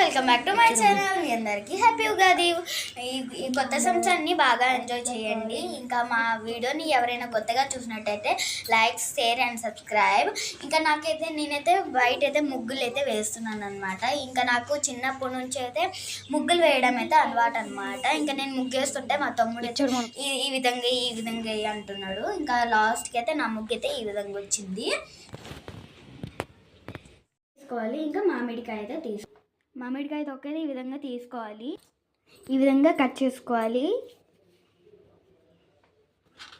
Welcome back to my channel మీ అందరికీ happy Ugadi. ఈ ఈ కొత్త సంవత్సరాన్ని బాగా ఎంజాయ్ చేయండి. ఇంకా మా వీడియోని ఎవరైనా కొత్తగా చూసినట్టయితే లైక్ షేర్ అండ్ సబ్స్క్రైబ్ ఇంకా నాకైతే నేనైతే వైట్ అయితే ముగ్గులు అయితే వేస్తున్నాను అనమాట ఇంకా నాకు చిన్నప్పటి నుంచి అయితే ముగ్గులు వేయడం అయితే అలవాటు అనమాట ఇంకా నేను ముగ్గు వేస్తుంటే మా తమ్ముడు ఈ ఈ విధంగా ఈ విధంగా అంటున్నాడు. ఇంకా లాస్ట్కి అయితే నా ముగ్గు అయితే ఈ విధంగా వచ్చింది. తీసుకోవాలి. ఇంకా మామిడికాయ అయితే తీసుకో మామిడికాయ తొక్కైతే ఈ విధంగా తీసుకోవాలి. ఈ విధంగా కట్ చేసుకోవాలి.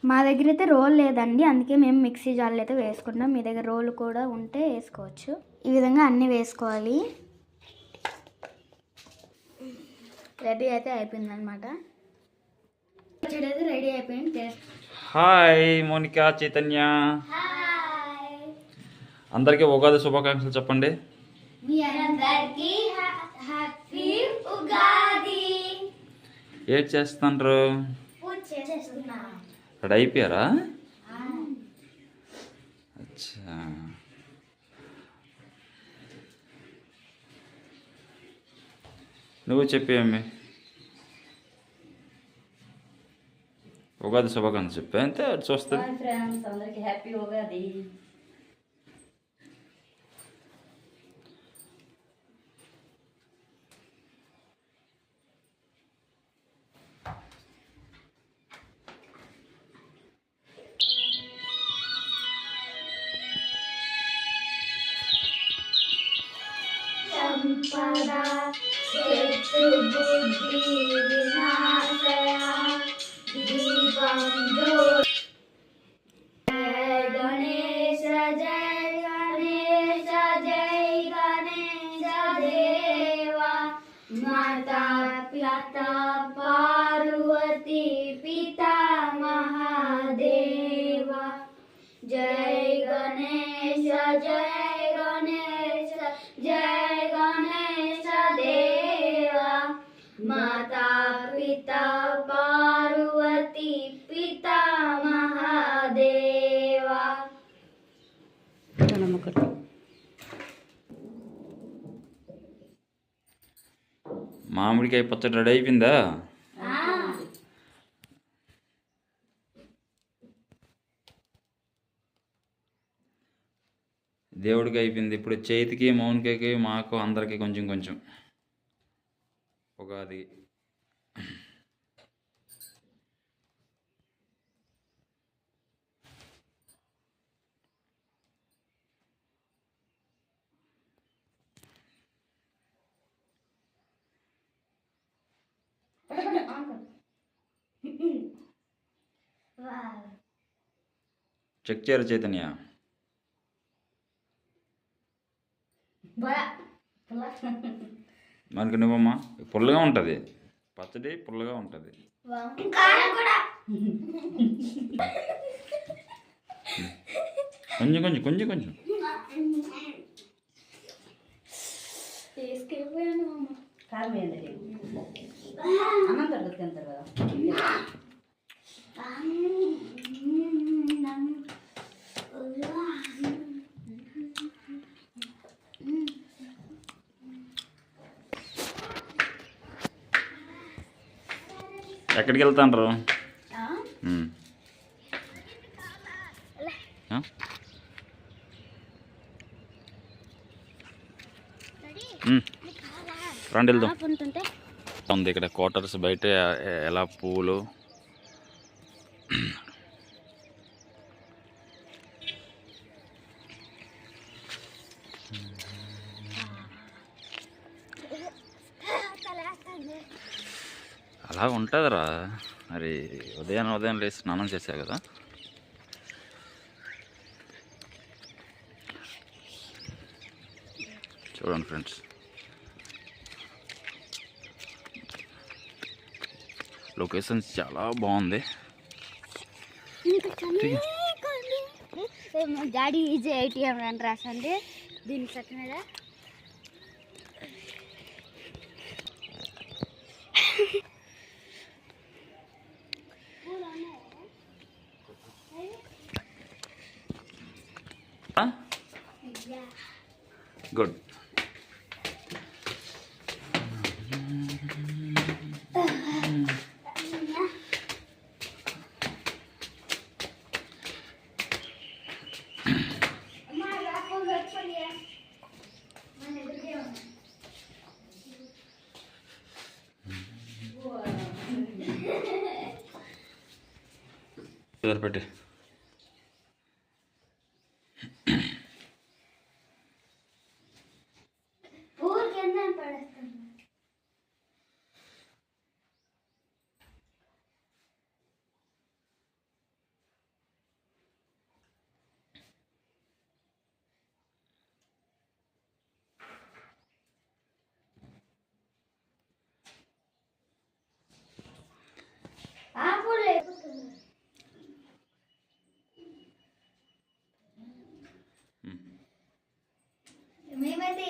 మా దగ్గర అయితే రోల్ లేదండి. అందుకే మేము మిక్సీ జార్లో అయితే వేసుకుంటాం మీ దగ్గర రోల్ కూడా ఉంటే వేసుకోవచ్చు. ఈ విధంగా అన్నీ వేసుకోవాలి. రెడీ అయితే అయిపోయింది అనమాట రెడీ అయిపోయింది. హాయ్ మోనికా చైతన్య. అందరికీ ఉగాది శుభాకాంక్షలు చెప్పండి. మీ అందరికీ హ్యాపీ ఉగాది ఏం చేస్తున్నారు రెడీ అయిపోయారా? అచ్చా. నువ్వు చెప్పేమి ఉగాది శుభాకాంక్షలు చెప్పా అంతే చూస్తుంది హాయ్ ఫ్రెండ్స్ అందరికి హ్యాపీ ఉగాది. సంపద శత్రు బుద్ధి వినాశయ దీపం మాతా పితా పార్వతీ పితా మహాదేవా నమ్మకం మామిడికాయ పచ్చడి రెడీ అయిపోయిందా? దేవుడికి అయిపోయింది. ఇప్పుడు చేతికి మౌనికకి మాకు అందరికి కొంచెం కొంచెం. ఉగాది. చెక్ చేయరు చైతన్య. మనకి నువ్వమ్మా పుల్లగా ఉంటుంది. పచ్చడి పుల్లగా ఉంటుంది. కొంచెం కొంచెం కొంచెం కొంచెం. ఎక్కడికి వెళ్తాండ్రు? ఉమ్. రండి? వెళ్దాం. ఉంది ఇక్కడ క్వార్టర్స్ బయట ఎలా పువ్వులు అలా ఉంటుందిరా. మరి ఉదయం ఉదయం లేచి స్నానం చేసా కదా. చూడండి ఫ్రెండ్స్. లొకేషన్ చాలా బాగుంది. డాడీ ఈజీ ఐటీఎం అని రాసండి. దీని సెట్ good குட் पेटे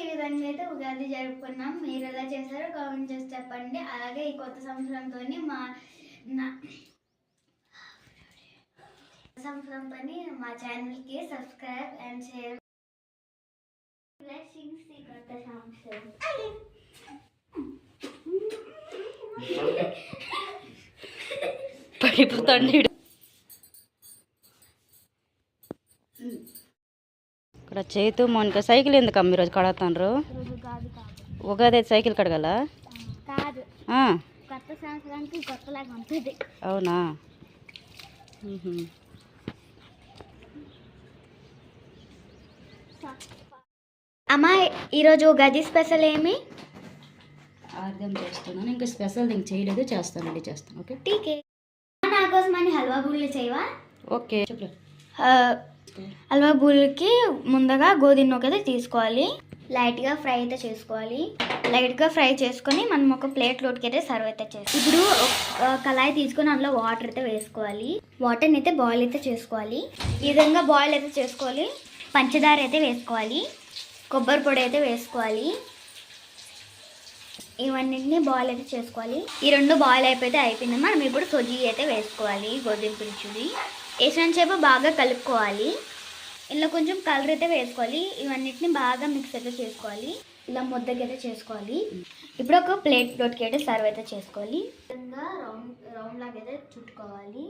ఈ విధంగా అయితే ఉగాది జరుపుకున్నాం. మీరు ఎలా చేశారో కామెంట్ చేసి చెప్పండి. అలాగే ఈ కొత్త సంవత్సరంతో మా నా సంవత్సరంతో మా ఛానల్కి సబ్స్క్రైబ్ అండ్ షేర్ బ్లెస్సింగ్స్ ఈ కొత్త సంవత్సరం. పడిపోతాండి ఇక్కడ చేతు మౌనిక సైకిల్ ఎందుకు అమ్మ ఈరోజు కాదు ఉగాది సైకిల్ కడగల? అవునా. అమ్మ ఈరోజు ఉగాది స్పెషల్ ఏమి? ఆర్గం చేస్తున్నాను. ఇంకా స్పెషల్ ఇంక చేయలేదు. చేస్తాను రెడీ చేస్తాను. ఓకే? టీకే. నా కోసం అని హల్వా బూరెలు చేయవా? ఓకే. హల్వా బూరెలకి ముందుగా గోధుమ నూక అయితే తీసుకోవాలి. లైట్గా ఫ్రై అయితే చేసుకోవాలి. లైట్గా ఫ్రై చేసుకొని మనం ఒక ప్లేట్లోకి అయితే సర్వ్ అయితే చేస్తాం. ఇప్పుడు కళాయి తీసుకొని అందులో వాటర్ అయితే వేసుకోవాలి. వాటర్ని అయితే బాయిల్ అయితే చేసుకోవాలి. ఈ విధంగా బాయిల్ అయితే చేసుకోవాలి. పంచదార అయితే వేసుకోవాలి. కొబ్బరి పొడి అయితే వేసుకోవాలి. ఇవన్నింటినీ బాయిల్ అయితే చేసుకోవాలి. ఈ రెండు బాయిల్ అయిపోతే అయిపోయింది. మనం ఇప్పుడు సొజీ అయితే వేసుకోవాలి. గోధుమ పించుది వేసిన చేప బాగా కలుపుకోవాలి. ఇందులో కొంచెం కలర్ అయితే వేసుకోవాలి. ఇవన్నిటిని బాగా మిక్స్ అయితే చేసుకోవాలి. ఇలా ముద్దకి అయితే చేసుకోవాలి. ఇప్పుడు ఒక ప్లేట్లోకి అయితే సర్వ్ అయితే చేసుకోవాలి. విధంగా రౌండ్ రౌండ్ లాగా అయితే చుట్టుకోవాలి.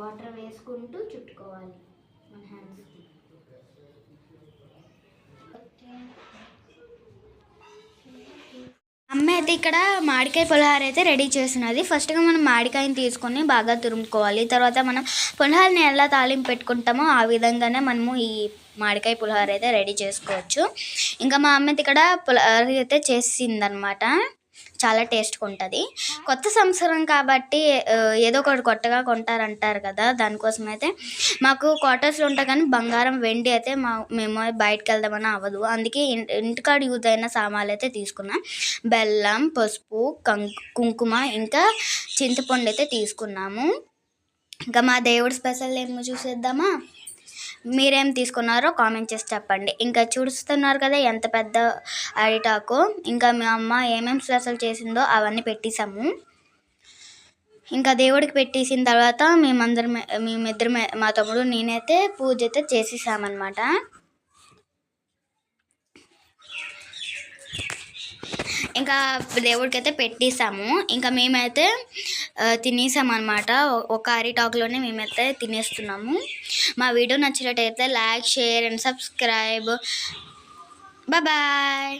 వాటర్ వేసుకుంటూ చుట్టుకోవాలి. మన హ్యాండ్స్కి అయితే ఇక్కడ మామిడికాయ పులిహార అయితే రెడీ చేసినది ఫస్ట్గా మనం మామిడికాయని తీసుకొని బాగా తురుముకోవాలి. తర్వాత మనం పులిహారని ఎలా తాలింపు పెట్టుకుంటామో ఆ విధంగానే మనము ఈ మామిడికాయ పులిహార అయితే రెడీ చేసుకోవచ్చు. ఇంకా మా అమ్మ అయితే ఇక్కడ పులిహార అయితే చేసిందనమాట చాలా టేస్ట్గా ఉంటుంది కొత్త సంవత్సరం కాబట్టి ఏదో ఒకటి కొత్తగా కొంటారంటారు కదా దానికోసం అయితే మాకు క్వార్టర్స్లో ఉంటా కానీ బంగారం వెండి అయితే మా మేము బయటకు వెళ్దామని అవ్వదు. అందుకే ఇంటికాడ యూజ్ అయిన సామాన్లు అయితే తీసుకున్నాం. బెల్లం పసుపు కం- కుంకుమ ఇంకా చింతపండు అయితే తీసుకున్నాము. ఇంకా మా దేవుడి స్పెషల్ ఏమో చూసేద్దామా? మీరేం తీసుకున్నారో కామెంట్ చేసి చెప్పండి. ఇంకా చూస్తున్నారు కదా ఎంత పెద్ద అరిటాకు. ఇంకా మీ అమ్మ ఏమేమి స్పెషల్ చేసిందో అవన్నీ పెట్టేసాము ఇంకా దేవుడికి పెట్టేసిన తర్వాత మేమందరం మేమిద్దరు మా తమ్ముడు నేనైతే పూజ అయితే చేసేసామన్నమాట. ఇంకా దేవుడికి అయితే పెట్టేసాము ఇంకా మేమైతే తినేసామన్నమాట. ఒక అరిటాకులోనే మేమైతే తినేస్తున్నాము. మా వీడియో నచ్చినట్టయితే like share and subscribe. Bye